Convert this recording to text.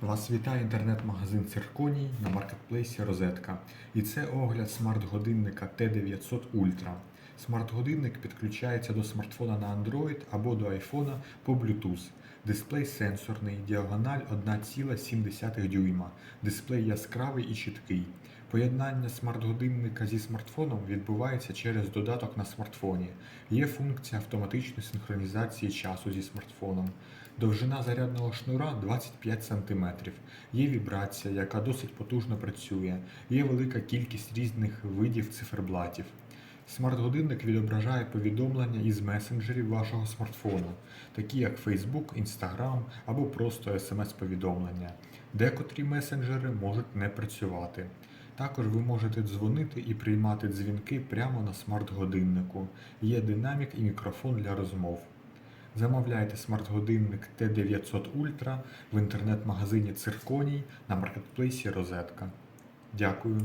Вас вітає інтернет-магазин Цирконій на маркетплейсі Розетка. І це огляд смарт-годинника T900 Ultra. Смарт-годинник підключається до смартфона на Android або до iPhone по Bluetooth. Дисплей сенсорний, діагональ 1,7 дюйма. Дисплей яскравий і чіткий. Поєднання смарт-годинника зі смартфоном відбувається через додаток на смартфоні. Є функція автоматичної синхронізації часу зі смартфоном. Довжина зарядного шнура 25 см. Є вібрація, яка досить потужно працює. Є велика кількість різних видів циферблатів. Смарт-годинник відображає повідомлення із месенджерів вашого смартфону, такі як Facebook, Instagram або просто смс-повідомлення. Декотрі месенджери можуть не працювати. Також ви можете дзвонити і приймати дзвінки прямо на смарт-годиннику. Є динамік і мікрофон для розмов. Замовляйте смарт-годинник Т900 Ultra в інтернет-магазині Цирконій на маркетплейсі Розетка. Дякую.